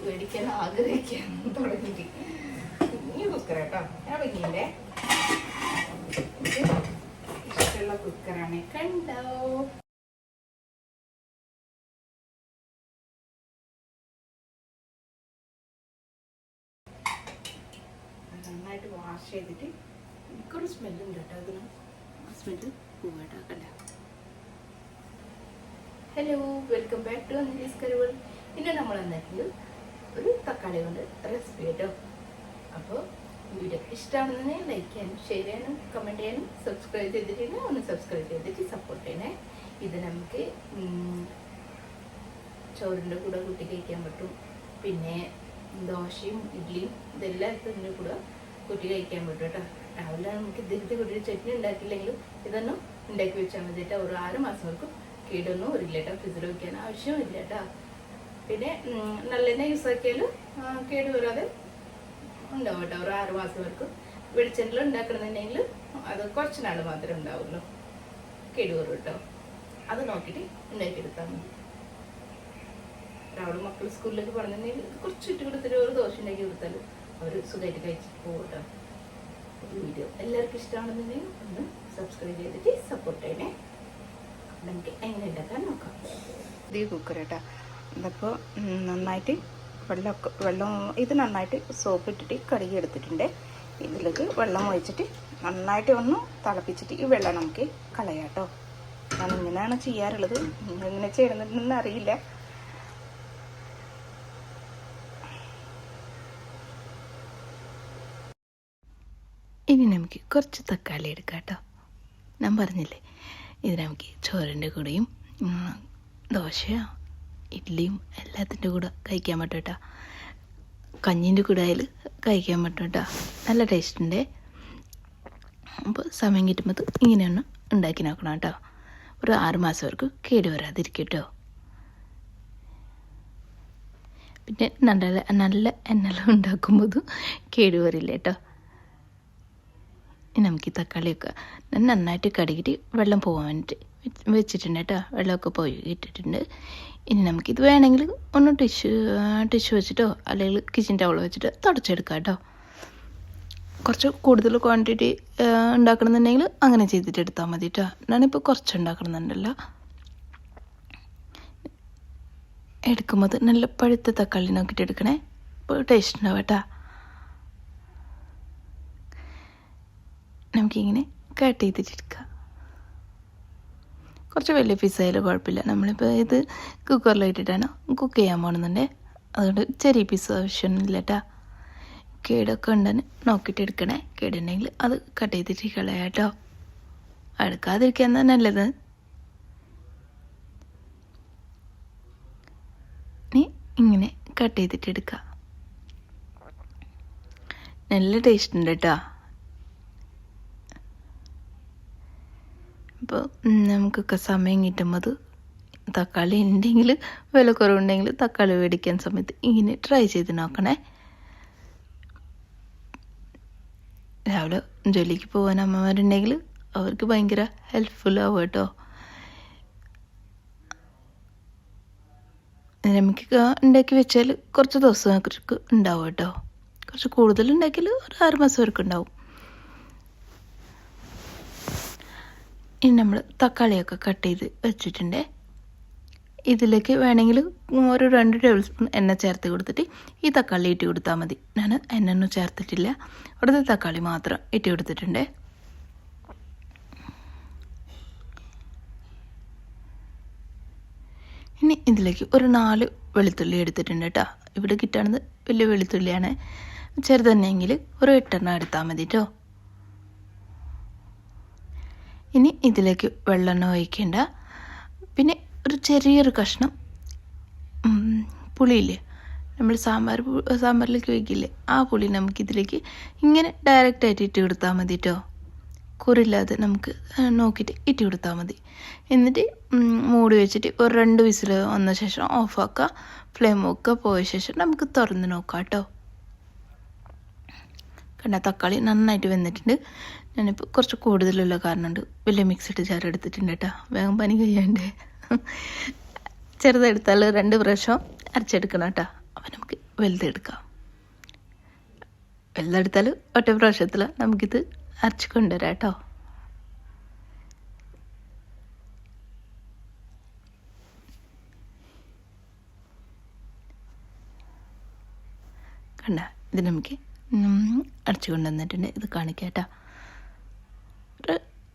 മേടിക്കാൻ ആഗ്രഹിക്കാൻ തുടങ്ങിയിട്ട് കുഞ്ഞു കുക്കർ കേട്ടോ ഞാൻ വെക്കില്ലേ ഇഷ്ടമുള്ള കുക്കറാണ് കണ്ടോ? നന്നായിട്ട് വാഷ് ചെയ്തിട്ട് എനിക്കൊരു സ്മെല്ലുണ്ട് കേട്ടോ അതിന്. ആ സ്മെല്ല് പോവാട്ടോ ഹലോ വെൽക്കം ബാക്ക് ടു അനിലീസ് കരുവൾ ഇന്ന് നമ്മൾ എന്താക്കുന്നത് ഒരു തക്കാളി കൊണ്ട് റെസിപ്പി കേട്ടോ അപ്പോൾ വീഡിയോ ഇഷ്ടമാണെന്ന് ലൈക്ക് ചെയ്യാനും ഷെയർ ചെയ്യാനും കമന്റ് ചെയ്യാനും സബ്സ്ക്രൈബ് ചെയ്തിട്ടുണ്ട് ഒന്ന് സബ്സ്ക്രൈബ് ചെയ്തിട്ട് സപ്പോർട്ട് ചെയ്യണേ. ഇത് നമുക്ക് ചോറിന്റെ കൂടെ കൂട്ടി കഴിക്കാൻ പറ്റും. പിന്നെ ദോശയും ഇഡ്ഡലിയും ഇതെല്ലാം ഇതിന്റെ കൂടെ കൂട്ടി കഴിക്കാൻ പറ്റും കേട്ടോ. രാവിലെ നമുക്ക് ഇതിന്റെ കൂടി ചട്നി ഉണ്ടാക്കിയില്ലെങ്കിലും ഇതൊന്നും ഉണ്ടാക്കി വെച്ചാൽ മതി കേട്ടോ ഒരു ആറ് മാസം കേടൊന്നും വരില്ല കേട്ടോ. ഫ്രിഡ്ജിൽ വയ്ക്കാൻ ആവശ്യമില്ല കേട്ടോ. പിന്നെ നല്ല നല്ലെണ്ണ യൂസ് ആക്കിയാലും കേടുവരാതെ കേട് വരാതെ ഉണ്ടാവും കേട്ടോ ഒരു ആറ് മാസം വരെക്കും വെളിച്ചെണ്ണയിൽ ഉണ്ടാക്കണമെന്നുണ്ടെങ്കിൽ അത് കുറച്ച് നാൾ മാത്രമേ ഉണ്ടാവുള്ളൂ. കേടുവരും കേട്ടോ. അത് നോക്കിയിട്ട് ഉണ്ടാക്കിയെടുത്താൽ മതി. രാവിലെ മക്കൾ സ്കൂളിലേക്ക് പറഞ്ഞിട്ടുണ്ടെങ്കിൽ കുറച്ച് ഇട്ട് കൊടുത്തിട്ട് ഒരു ദോശ ഉണ്ടാക്കി കൊടുത്താൽ അവർ സുഖമായിട്ട് കഴിച്ചിട്ട് പോകും കേട്ടോ. വീഡിയോ എല്ലാവർക്കും ഇഷ്ടമാണെന്നുണ്ടെങ്കിൽ ഒന്ന് സബ്സ്ക്രൈബ് ചെയ്തിട്ട് സപ്പോർട്ട് ചെയ്യണേ. നമുക്ക് എങ്ങനെ ഉണ്ടാക്കാൻ നോക്കാം. ഇത് കുക്കർ കേട്ടോ ഇതപ്പോൾ നന്നായിട്ട് വെള്ളമൊക്കെ വെള്ളം ഇത് നന്നായിട്ട് സോപ്പ് ഇട്ടിട്ട് കഴുകി എടുത്തിട്ടുണ്ട് ഇതിലേക്ക് വെള്ളം ഒഴിച്ചിട്ട് നന്നായിട്ട് ഒന്ന് തിളപ്പിച്ചിട്ട് ഈ വെള്ളം നമുക്ക് കളയാം കേട്ടോ ഞാൻ ഇങ്ങനെയാണ് ചെയ്യാറുള്ളത്. എങ്ങനെ ചെയ്യണമെന്ന് അറിയില്ല. ഇനി നമുക്ക് കുറച്ച് തക്കാളി എടുക്കാം കേട്ടോ. ഞാൻ പറഞ്ഞില്ലേ ഇത് നമുക്ക് ചോറിന്റെ കൂടെയും ദോശയോ ഇഡ്ഡലിയും എല്ലാത്തിന്റെ കൂടെ കഴിക്കാൻ പറ്റും കേട്ടോ. കഞ്ഞിന്റെ കൂടെ അതിൽ കഴിക്കാൻ പറ്റും കേട്ടോ. നല്ല ടേസ്റ്റ് ഉണ്ട് അപ്പോൾ സമയം കിട്ടുമ്പോൾ ഇങ്ങനെയൊന്ന് ഉണ്ടാക്കി നോക്കണം കേട്ടോ. ഒരു ആറ് മാസം വരെക്കും കേട് വരാതിരിക്കും കേട്ടോ. പിന്നെ നല്ല നല്ല എണ്ണ ഉണ്ടാക്കുമ്പോൾ കേട് വരില്ല കേട്ടോ. ഇനി നമുക്ക് ഈ തക്കാളിയൊക്കെ നന്നായിട്ട് കടുകിട്ട് വെള്ളം പോകാൻ വേണ്ടിയിട്ട് വെച്ചിട്ടുണ്ട് കേട്ടോ. വെള്ളമൊക്കെ പോയി ഇട്ടിട്ടുണ്ട്. ഇനി നമുക്കിത് വേണമെങ്കിൽ ഒന്ന് ടിഷ്യൂ ടിഷ്യൂ വെച്ചിട്ടോ അല്ലെങ്കിൽ കിച്ചൺ ടവൾ വെച്ചിട്ട് തുടച്ചെടുക്കാം കേട്ടോ. കുറച്ച് കൂടുതൽ ക്വാണ്ടിറ്റി ഉണ്ടാക്കണമെന്നുണ്ടെങ്കിൽ അങ്ങനെ ചെയ്തിട്ട് എടുത്താൽ മതി കേട്ടോ. ഞാനിപ്പോൾ കുറച്ച് ഉണ്ടാക്കണമെന്നുണ്ടല്ലോ. എടുക്കുമ്പോൾ നല്ല പഴുത്ത തക്കാളി നോക്കിയിട്ട് എടുക്കണേ. ഇപ്പോൾ ടേസ്റ്റ് ഉണ്ടാവും കേട്ടോ. നമുക്കിങ്ങനെ കട്ട് ചെയ്തിട്ടെടുക്കാം കുറച്ച് വലിയ പീസായാലും കുഴപ്പമില്ല. നമ്മളിപ്പോൾ ഇത് കുക്കറിലിട്ടിട്ടാണ് കുക്ക് ചെയ്യാൻ പോകുന്നുണ്ടേ അതുകൊണ്ട് ചെറിയ പീസ് ആവശ്യമൊന്നുമില്ല കേട്ടോ കേടൊക്കെ ഉണ്ടെന്ന് നോക്കിയിട്ട് എടുക്കണേ. കേടുണ്ടെങ്കിൽ അത് കട്ട് ചെയ്തിട്ട് കളയാം കേട്ടോ എടുക്കാതിരിക്കാൻ നല്ലത്. ഇനി ഇങ്ങനെ കട്ട് ചെയ്തിട്ട് എടുക്കാം. നല്ല ടേസ്റ്റ് ഉണ്ട് കേട്ടോ അപ്പോൾ നമുക്കൊക്കെ സമയം കിട്ടുമ്പോൾ തക്കാളി ഉണ്ടെങ്കിൽ വില കുറവുണ്ടെങ്കിൽ തക്കാളി മേടിക്കാൻ സമയത്ത് ഇങ്ങനെ ട്രൈ ചെയ്ത് നോക്കണേ. രാവിലെ ജോലിക്ക് പോകാൻ അമ്മമാരുണ്ടെങ്കിൽ അവർക്ക് ഭയങ്കര ഹെൽപ്ഫുൾ ആവും കേട്ടോ. നമുക്ക് ഉണ്ടാക്കി വെച്ചാൽ കുറച്ച് ദിവസങ്ങൾക്ക് ഉണ്ടാവും കേട്ടോ. കുറച്ച് കൂടുതൽ ഉണ്ടാക്കിയാൽ ഒരു ആറ് മാസം ഉണ്ടാവും. ഇനി നമ്മൾ തക്കാളിയൊക്കെ കട്ട് ചെയ്ത് വെച്ചിട്ടുണ്ട്. ഇതിലേക്ക് വേണമെങ്കിൽ ഒരു രണ്ട് ടേബിൾ സ്പൂൺ എണ്ണ ചേർത്ത് കൊടുത്തിട്ട് ഈ തക്കാളി ഇട്ട് കൊടുത്താൽ മതി. ഞാൻ എണ്ണ ഒന്നും ചേർത്തിട്ടില്ല. അവിടുത്തെ തക്കാളി മാത്രം ഇട്ട് കൊടുത്തിട്ടുണ്ട്. ഇനി ഇതിലേക്ക് ഒരു നാല് വെളുത്തുള്ളി എടുത്തിട്ടുണ്ട് കേട്ടോ ഇവിടെ കിട്ടുന്നത് വലിയ വെളുത്തുള്ളിയാണ്. ചെറുതന്നെങ്കിൽ ഒരു എട്ടെണ്ണം എടുത്താൽ മതി കേട്ടോ ഇനി ഇതിലേക്ക് വെള്ളെണ്ണ ഒഴിക്കേണ്ട. പിന്നെ ഒരു ചെറിയൊരു കഷ്ണം പുളിയില്ല? നമ്മൾ സാമ്പാർ സാമ്പാറിലേക്ക് ഒഴിക്കില്ലേ? ആ പുളി നമുക്ക് ഇതിലേക്ക് ഇങ്ങനെ ഡയറക്റ്റായിട്ട് ഇട്ട് കൊടുത്താൽ മതി കേട്ടോ കുറില്ലാതെ നമുക്ക് നോക്കിയിട്ട് ഇട്ട് കൊടുത്താൽ മതി. എന്നിട്ട് മൂടി വെച്ചിട്ട് ഒരു രണ്ട് വിസിൽ വന്ന ശേഷം ഓഫാക്കുക ഫ്ലെയിം ഒക്കെ പോയ ശേഷം നമുക്ക് തുറന്ന് നോക്കാം കേട്ടോ കണ്ട തക്കാളി നന്നായിട്ട് വെന്തിട്ടുണ്ട്. ഞാനിപ്പോൾ കുറച്ച് കൂടുതലുള്ള കാരണമുണ്ട്. വലിയ മിക്സിഡ് ജാർ എടുത്തിട്ടുണ്ട് കേട്ടോ. വേഗം പനി കഴിയാണ്ട്? ചെറുതെടുത്താൽ രണ്ട് പ്രാവശ്യം അരച്ചെടുക്കണം കേട്ടോ. അപ്പം നമുക്ക് വലുതെടുക്കാം. വലുതെടുത്താൽ ഒറ്റ പ്രാവശ്യത്തിൽ നമുക്കിത് അരച്ച് കൊണ്ടുവരാം കേട്ടോ. കണ്ട ഇത് നമുക്ക് അടച്ചു കൊണ്ടുവന്നിട്ടുണ്ട്. ഇത് കാണിക്കാം കേട്ടോ.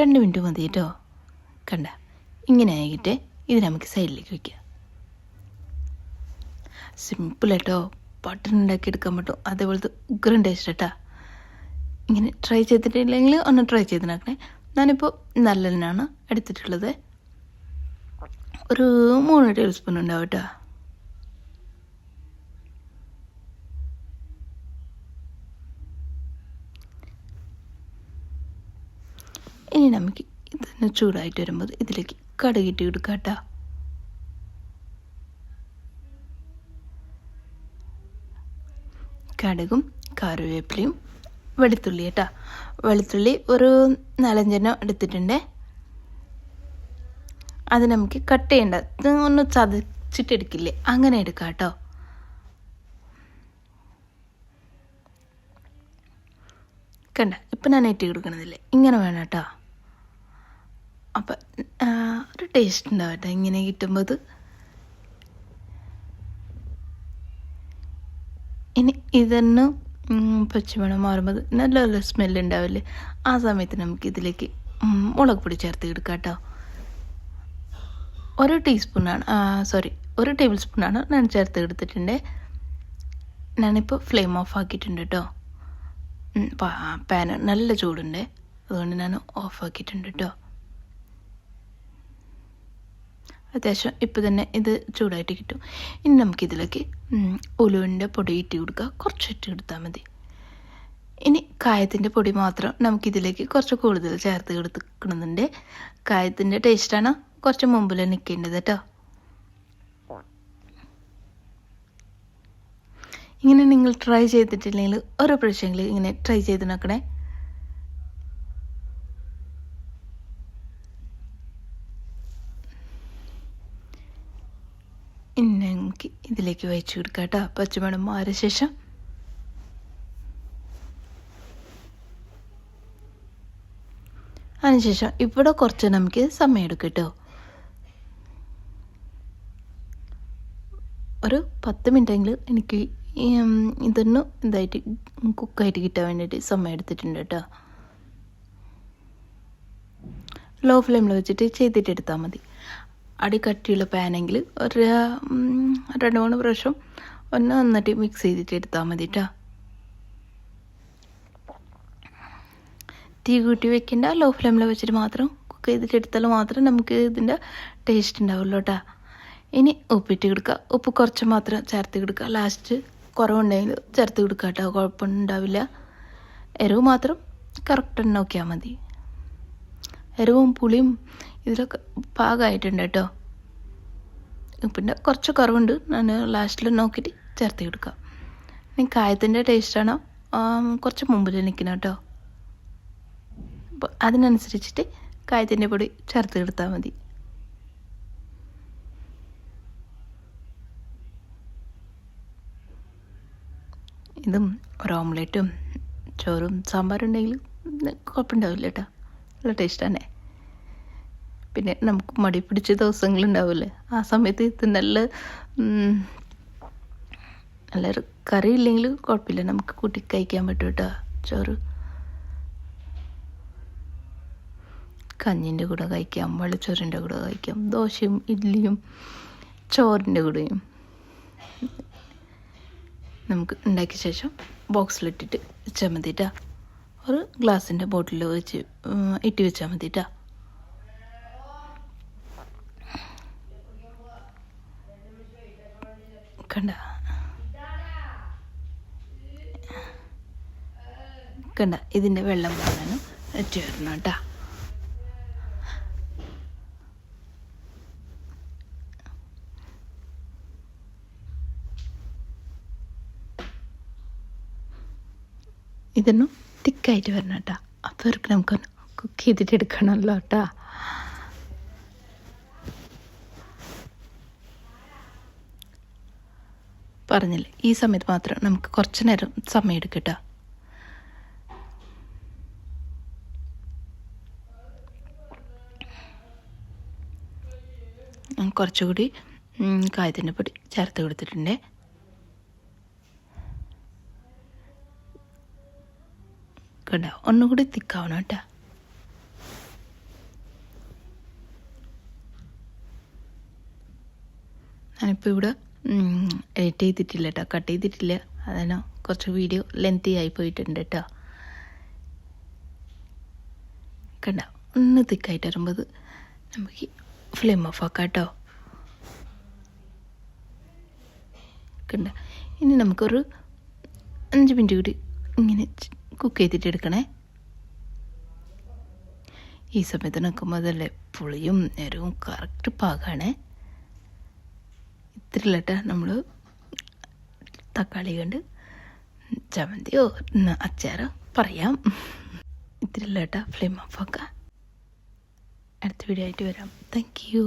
രണ്ട് മിനിറ്റ് മതി കേട്ടോ. കണ്ട ഇങ്ങനെ ആയിട്ട് ഇത് നമുക്ക് സൈഡിലേക്ക് വയ്ക്കുക സിമ്പിൾ കേട്ടോ ബട്ടൺ ഉണ്ടാക്കി എടുക്കാൻ പറ്റും. അതേപോലത്തെ ഉഗ്രൻ ടേസ്റ്റ് കേട്ടാ ഇങ്ങനെ ട്രൈ ചെയ്തിട്ടില്ലെങ്കിൽ ഒന്ന് ട്രൈ ചെയ്ത് നോക്കണേ ഞാനിപ്പോൾ നല്ലതിനാണ് എടുത്തിട്ടുള്ളത്. ഒരു മൂന്ന് ടേബിൾ സ്പൂൺ ഉണ്ടാവും കേട്ടോ. ഇനി നമുക്ക് ഇതൊന്ന് ചൂടായിട്ട് വരുമ്പോൾ ഇതിലേക്ക് കടുകിട്ട് കൊടുക്കാം കേട്ടോ. കടുകും കറിവേപ്പിലയും വെളുത്തുള്ളി കേട്ടോ. വെളുത്തുള്ളി ഒരു നാലഞ്ചെണ്ണം എടുത്തിട്ടുണ്ട്. അത് നമുക്ക് കട്ട് ചെയ്യണ്ട. ഒന്ന് ചതച്ചിട്ടെടുക്കില്ലേ അങ്ങനെ എടുക്കാം കേട്ടോ. കണ്ട ഇപ്പം ഞാൻ ഏറ്റി കൊടുക്കണതില്ലേ? ഇങ്ങനെ വേണം കേട്ടോ. അപ്പം ഒരു ടേസ്റ്റ് ഉണ്ടാവും കേട്ടോ ഇങ്ങനെ കിട്ടുമ്പോൾ ഇനി ഇതന്നെ പച്ചമണം മാറുമ്പോൾ നല്ല നല്ല സ്മെല്ല് ഉണ്ടാവില്ലേ? ആ സമയത്ത് നമുക്ക് ഇതിലേക്ക് മുളക് പൊടി ചേർത്ത് എടുക്കാം കേട്ടോ. ഒരു ടീസ്പൂണാണ് സോറി ഒരു ടേബിൾ സ്പൂണാണ് ഞാൻ ചേർത്ത് എടുത്തിട്ടുണ്ട്. ഞാനിപ്പോൾ ഫ്ലെയിം ഓഫ് ആക്കിയിട്ടുണ്ട് കേട്ടോ. പാന് നല്ല ചൂടുണ്ട്. അതുകൊണ്ട് ഞാൻ ഓഫ് ആക്കിയിട്ടുണ്ട് കേട്ടോ. അത്യാവശ്യം ഇപ്പം തന്നെ ഇത് ചൂടായിട്ട് കിട്ടും. ഇനി നമുക്കിതിലേക്ക് ഉലുവിന്റെ പൊടി ഇട്ട് കൊടുക്കുക. കുറച്ച് ഇട്ട് കൊടുത്താൽ മതി. ഇനി കായത്തിന്റെ പൊടി മാത്രം നമുക്കിതിലേക്ക് കുറച്ച് കൂടുതൽ ചേർത്ത് കൊടുക്കണമെന്നുണ്ട് കായത്തിന്റെ ടേസ്റ്റാണ് കുറച്ച് മുമ്പിൽ നിൽക്കേണ്ടത് കേട്ടോ. ഇങ്ങനെ നിങ്ങൾ ട്രൈ ചെയ്തിട്ടില്ലെങ്കിൽ ഓരോ പ്രാവശ്യമെങ്കിലും ഇങ്ങനെ ട്രൈ ചെയ്ത് നോക്കണേ ഇനി നമുക്ക് വെച്ച് വഹിച്ചു കൊടുക്കാം കേട്ടോ. പച്ചമണം മാറിയ ശേഷം. അതിനുശേഷം ഇവിടെ കുറച്ച് നമുക്ക് സമയം എടുക്കും കേട്ടോ. ഒരു പത്ത് മിനിറ്റെങ്കിലും എനിക്ക് ഇതൊന്ന് ഇതായിട്ട് കുക്കായിട്ട് കിട്ടാൻ വേണ്ടിയിട്ട് സമയം എടുത്തിട്ടുണ്ട് കേട്ടോ. ലോ ഫ്ലെയിമിൽ വെച്ചിട്ട് ചെയ്തിട്ട് എടുത്താൽ മതി. അടി കട്ടിയുള്ള പാനെങ്കിൽ ഒരു രണ്ട് മൂന്ന് പ്രാവശ്യം ഒന്ന് നന്നായിട്ട് മിക്സ് ചെയ്തിട്ട് എടുത്താൽ മതി കേട്ടോ തീ കൂട്ടി വെക്കേണ്ട ലോ ഫ്ലെയിമിൽ വെച്ചിട്ട് മാത്രം കുക്ക് ചെയ്തിട്ട് എടുത്താൽ മാത്രം നമുക്ക് ഇതിന്റെ ടേസ്റ്റ് ഉണ്ടാവുള്ളൂ കേട്ടോ ഇനി ഉപ്പിട്ട് കൊടുക്കുക ഉപ്പ് കുറച്ച് മാത്രം ചേർത്ത് കൊടുക്കുക ലാസ്റ്റ് കുറവുണ്ടെങ്കിൽ ചേർത്ത് കൊടുക്കുക കേട്ടോ കുഴപ്പമുണ്ടാവില്ല. എരിവ് മാത്രം കറക്റ്റ് നോക്കിയാൽ മതി. എരിവും പുളിയും ഇതിലൊക്കെ പാകമായിട്ടുണ്ട് കേട്ടോ. പിന്നെ കുറച്ച് കുറവുണ്ട്. ഞാൻ ലാസ്റ്റിൽ നോക്കിയിട്ട് ചേർത്ത് കൊടുക്കാം. ഇനി കായത്തിന്റെ ടേസ്റ്റാണോ കുറച്ച് മുമ്പിൽ നിൽക്കണം കേട്ടോ. അപ്പോൾ അതിനനുസരിച്ചിട്ട് കായത്തിന്റെ പൊടി ചേർത്ത് കൊടുത്താൽ മതി. ഇതും ഒരു ഓംലെറ്റും ചോറും സാമ്പാറുണ്ടെങ്കിൽ കുഴപ്പമുണ്ടാവില്ല കേട്ടോ. നല്ല ടേസ്റ്റ് തന്നെ. പിന്നെ നമുക്ക് മടി പിടിച്ച ദിവസങ്ങളുണ്ടാവില്ലേ? ആ സമയത്ത് ഇത് നല്ല നല്ല കറി ഇല്ലെങ്കിൽ കുഴപ്പമില്ല. നമുക്ക് കൂട്ടി കഴിക്കാൻ പറ്റും കേട്ടോ. ചോറ്. കഞ്ഞിന്റെ കൂടെ കഴിക്കാം വെള്ളച്ചോറിന്റെ കൂടെ കഴിക്കാം ദോശയും ഇഡ്ഡലിയും ചോറിന്റെ കൂടെയും. നമുക്ക് ഉണ്ടാക്കിയ ശേഷം ബോക്സിലിട്ടിട്ട് വെച്ചാൽ മതി ട്ടാ. ഒരു ഗ്ലാസിന്റെ ബോട്ടിൽ വെച്ച് ഇട്ടി വെച്ചാൽ മതി കണ്ട. കണ്ട ഇതിന്റെ വെള്ളം പോകാനും ചേർന്ന കേട്ടാ. ഇതൊന്നും തിക്കായിട്ട് വരണം കേട്ടോ. അപ്പോൾ നമുക്കൊന്ന് കുക്ക് ചെയ്തിട്ട് എടുക്കണമല്ലോ കേട്ടോ. പറഞ്ഞില്ലേ? ഈ സമയത്ത് മാത്രം നമുക്ക് കുറച്ച് നേരം സമയം എടുക്കട്ടോ. കുറച്ചുകൂടി കായത്തിന്റെ പൊടി ചേർത്ത് കൊടുത്തിട്ടുണ്ട്. കണ്ടോ? ഒന്നുകൂടി തിക്കാവണം കേട്ടോ. ഞാനിപ്പോൾ ഇവിടെ എഡിറ്റ് ചെയ്തിട്ടില്ല കേട്ടോ കട്ട് ചെയ്തിട്ടില്ല. അതാണ് കുറച്ച് വീഡിയോ ലെങ്തി ആയി പോയിട്ടുണ്ട് കേട്ടോ കണ്ട ഒന്ന് തിക്കായിട്ട് വരുമ്പോൾ നമുക്ക് ഫ്ലെയിം ഓഫ് ആക്കാം കേട്ടോ കണ്ട ഇനി നമുക്കൊരു അഞ്ച് മിനിറ്റ് കൂടി ഇങ്ങനെ കുക്ക് ചെയ്തിട്ട് എടുക്കണേ. ഈ സമയത്ത് നിൽക്കുമ്പോൾ അതല്ലേ പുളിയും നേരവും കറക്റ്റ് പാകമാണേ ഇത്തിരില്ലട്ട നമ്മൾ തക്കാളി കൊണ്ട് ചമ്മന്തിയോ അച്ചാറോ പറയാം. ഇത്തിരിലിട്ട് ഫ്ലെയിം ഓഫ് ആക്കാം അടുത്ത വീഡിയോ ആയിട്ട് വരാം. Thank you